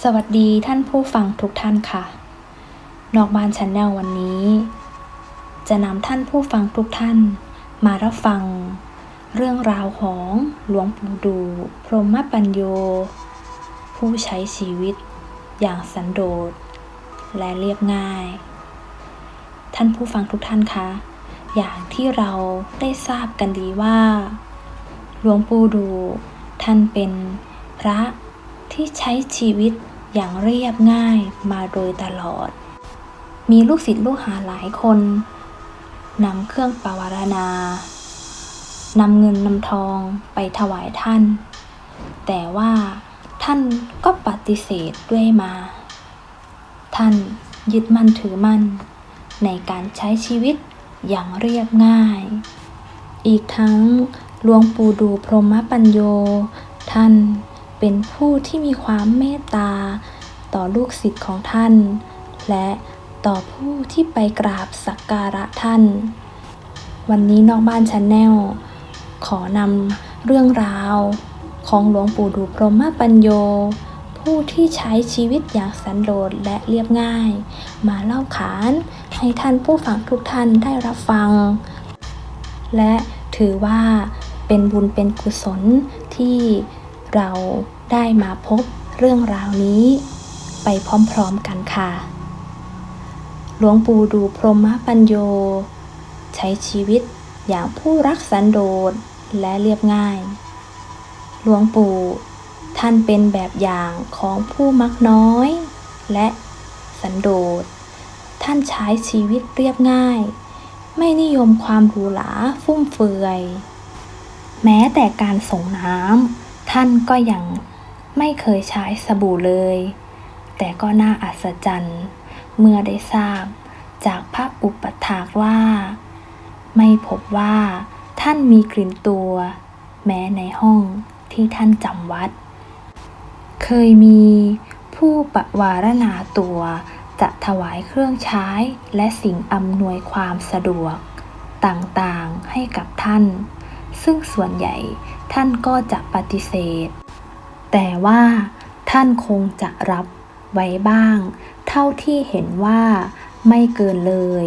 สวัสดีท่านผู้ฟังทุกท่านค่ะ นอกบ้านชันแนลวันนี้ จะนำท่านผู้ฟังทุกท่าน มารับฟัง เรื่องราวของหลวงปู่ดู พรหมปัญโย ผู้ใช้ชีวิต อย่างสันโดษ และเรียบง่าย ท่านผู้ฟังทุกท่านคะ อย่างที่เราได้ทราบกันดีว่า หลวงปู่ดู ท่านเป็นพระ ที่ใช้ชีวิตอย่างเรียบง่ายมาโดยตลอด มีลูกศิษย์ลูกหาหลายคนนำเครื่องปวารณานำเงินนำทองไปถวายท่าน แต่ว่าท่านก็ปฏิเสธด้วยมา ท่านยึดมั่นถือมั่น ในการใช้ชีวิตอย่างเรียบง่าย อีกทั้งหลวงปู่ดูพรหมปัญโย ท่าน เป็นผู้ที่มีความเมตตา ต่อลูกศิษย์ของท่าน และต่อผู้ที่ไปกราบสักการะท่าน วันนี้นอกบ้านชาแนลขอนำเรื่องราวของหลวงปู่ดูพรหมปัญโย ผู้ที่ใช้ชีวิตอย่างสันโดษและเรียบง่าย มาเล่าขานให้ท่านผู้ฟังทุกท่านได้รับฟัง และถือว่าเป็นบุญเป็นกุศลที่ เราได้มาพบเรื่องราวนี้ ไปพร้อมๆกันค่ะ หลวงปู่ดูพรหมปัญโย ใช้ชีวิตอย่างผู้รักสันโดษและเรียบง่าย หลวงปู่ท่านเป็นแบบอย่างของผู้มักน้อย และสันโดษ ท่านใช้ชีวิตเรียบง่าย ไม่นิยมความหรูหราฟุ่มเฟือย แม้แต่การส่งน้ำ ท่านก็ยังไม่เคยใช้สบู่เลย แต่ก็น่าอัศจรรย์ เมื่อได้ทราบจากพระอุปถากว่า ไม่พบว่าท่านมีกลิ่นตัว แม้ในห้องที่ท่านจำวัด เคยมีผู้ปวารณาตัวจะถวายเครื่องใช้และสิ่งอำนวยความสะดวกต่างๆให้กับท่าน ซึ่งส่วนใหญ่ท่านก็จะปฏิเสธ แต่ว่าท่านคงจะรับไว้บ้าง เท่าที่เห็นว่าไม่เกินเลย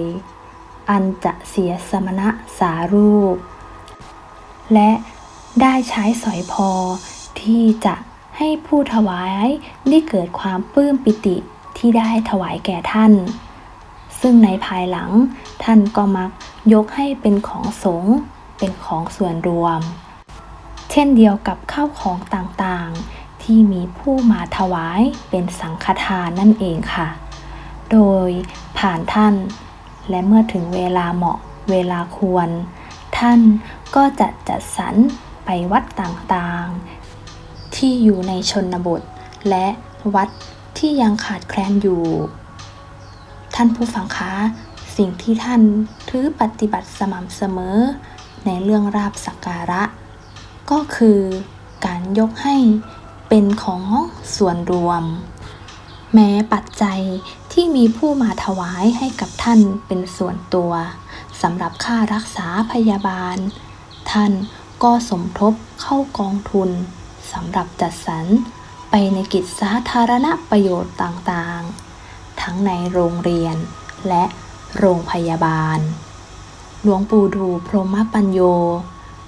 อันจะเสียสมณะสารูป และได้ใช้สอยพอที่จะให้ผู้ถวายได้เกิดความปลื้มปิติที่ได้ถวายแก่ท่าน ซึ่งในภายหลังท่านก็มักยกให้เป็นของสงฆ์ เป็นของส่วนรวม เช่นเดียวกับข้าวของต่างๆ ที่มีผู้มาถวายเป็นสังฆทานนั่นเองค่ะ โดยผ่านท่าน และเมื่อถึงเวลาเหมาะเวลาควร ท่านก็จะจัดสรรไปวัดต่างๆ ที่อยู่ในชนบท และวัดที่ยังขาดแคลนอยู่ ท่านผู้ฟังคะ สิ่งที่ท่านถือปฏิบัติสม่ำเสมอ ในเรื่องราบสักการะ ก็คือการยกให้เป็นของส่วนรวม แม้ปัจจัยที่มีผู้มาถวายให้กับท่านเป็นส่วนตัวสำหรับค่ารักษาพยาบาล ท่านก็สมทบเข้ากองทุนสำหรับจัดสรรไปในกิจสาธารณประโยชน์ต่างๆ ทั้งในโรงเรียนและโรงพยาบาล หลวงปู่ดูพรหมปัญโย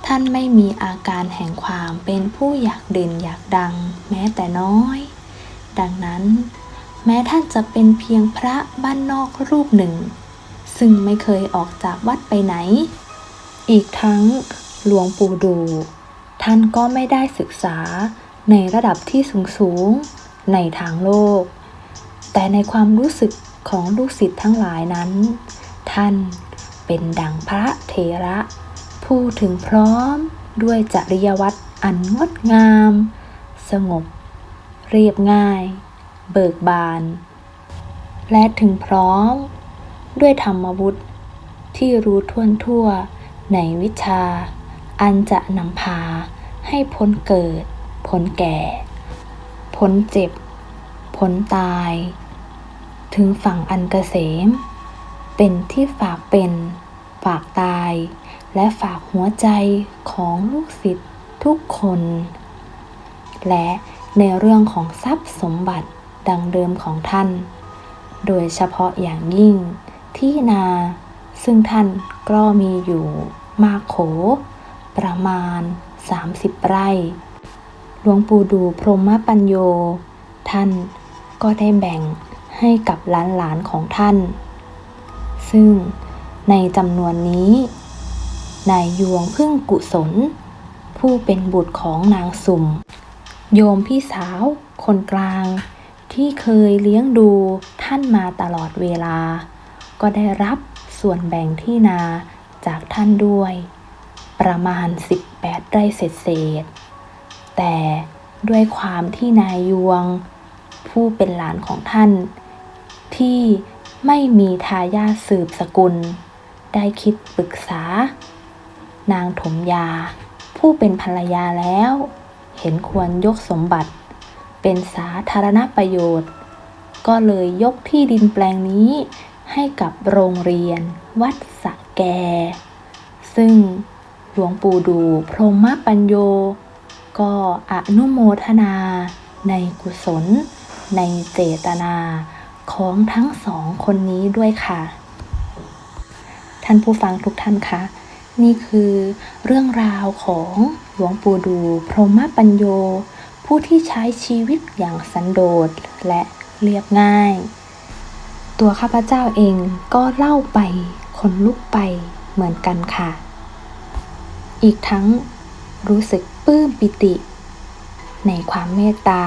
ท่านไม่มีอาการแห่งความเป็นผู้อยากเด่นอยากดัง แม้แต่น้อย ดังนั้น แม้ท่านจะเป็นเพียงพระบ้านนอกรูปหนึ่ง ซึ่งไม่เคยออกจากวัดไปไหน อีกทั้งหลวงปู่ดู ท่านก็ไม่ได้ศึกษาในระดับที่สูงสูงในทางโลก แต่ในความรู้สึกของลูกศิษย์ทั้งหลายนั้น ท่าน เป็นดังพระเถระ ผู้ถึงพร้อมด้วยจริยวัตรอันงดงาม สงบ เรียบง่าย เบิกบาน และถึงพร้อม ด้วยธรรมวุฒิที่รู้ท่วนทั่วในวิชา อันจะนำพาให้พ้นเกิด พ้นแก่ พ้นเจ็บ พ้นตาย ถึงฝั่งอันเกษม เป็นที่ฝากเป็น ฝากตาย และฝากหัวใจของลูกศิษย์ทุกคน และในเรื่องของทรัพย์สมบัติดังเดิมของท่าน โดยเฉพาะอย่างยิ่งที่นาซึ่งท่านก็มีอยู่มากโข ประมาณ 30 ไร่ หลวงปู่ดูพรหมปัญโย ท่านก็ได้แบ่งให้กับหลานๆของท่าน ซึ่งในจำนวนนี้ นายยวงพึ่งกุศล ผู้เป็นบุตรของนางสุ่ม โยมพี่สาว คนกลาง ที่เคยเลี้ยงดูท่านมาตลอดเวลา ก็ได้รับส่วนแบ่งที่นาจากท่านด้วย ประมาณ 18 ไร่เศษๆแต่ด้วยความที่นายยวง ผู้เป็นหลานของท่าน ที่ ไม่มีทายาทสืบสกุล ได้คิดปรึกษา นางถมยา ผู้เป็นภรรยาแล้ว เห็นควรยกสมบัติ เป็นสาธารณประโยชน์ ก็เลยยกที่ดินแปลงนี้ให้กับโรงเรียน วัดสะแก ซึ่งหลวงปู่ดูพรหมปัญโย ก็อนุโมทนา ในกุศล ในเจตนา ของทั้งสองคนนี้ด้วยค่ะ ท่านผู้ฟังทุกท่านคะนี่คือเรื่องราวของหลวงปู่ดู พรหมปัญโย ผู้ที่ใช้ชีวิตอย่างสันโดษและเรียบง่าย ตัวข้าพเจ้าเองก็เล่าไปขนลุกไปเหมือนกันค่ะ อีกทั้งรู้สึกปลื้มปิติ ในความเมตตา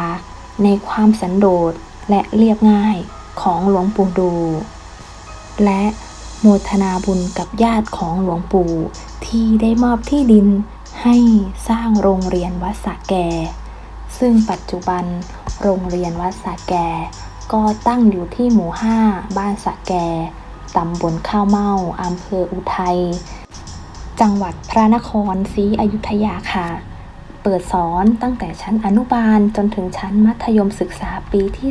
ในความสันโดษและเรียบง่าย ของหลวงปู่ดู และโมทนาบุญกับญาติของหลวงปู่ที่ได้มอบที่ดินให้สร้างโรงเรียนวัดสะแก ซึ่งปัจจุบันโรงเรียนวัดสะแก ก็ตั้งอยู่ที่หมู่5บ้านสะแก ตำบลข้าวเม่าอำเภออุทัย จังหวัดพระนครศรีอยุธยาค่ะ เปิดสอนตั้งแต่ชั้นอนุบาลจนถึงชั้นมัธยมศึกษาปีที่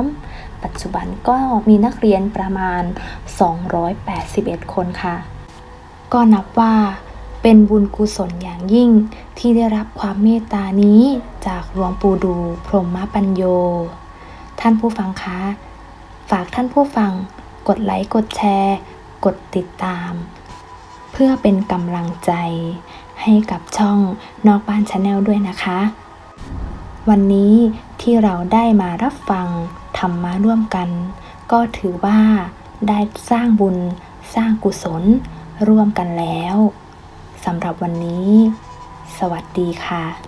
3 ปัจจุบันก็มีนักเรียนประมาณ 281 คนค่ะ ก็นับว่าเป็นบุญกุศลอย่างยิ่งที่ได้รับความเมตตานี้จากหลวงปู่ดูพรหมปัญโย ท่านผู้ฟังคะ ฝากท่านผู้ฟังกดไลค์กดแชร์ กดติดตาม เพื่อเป็นกำลังใจให้กับช่องนอกบ้านชาแนลด้วยนะคะ วันนี้ที่เราได้มารับฟังธรรมะร่วมกัน ก็ถือว่าได้สร้างบุญสร้างกุศลร่วมกันแล้วสำหรับวันนี้ สวัสดีค่ะ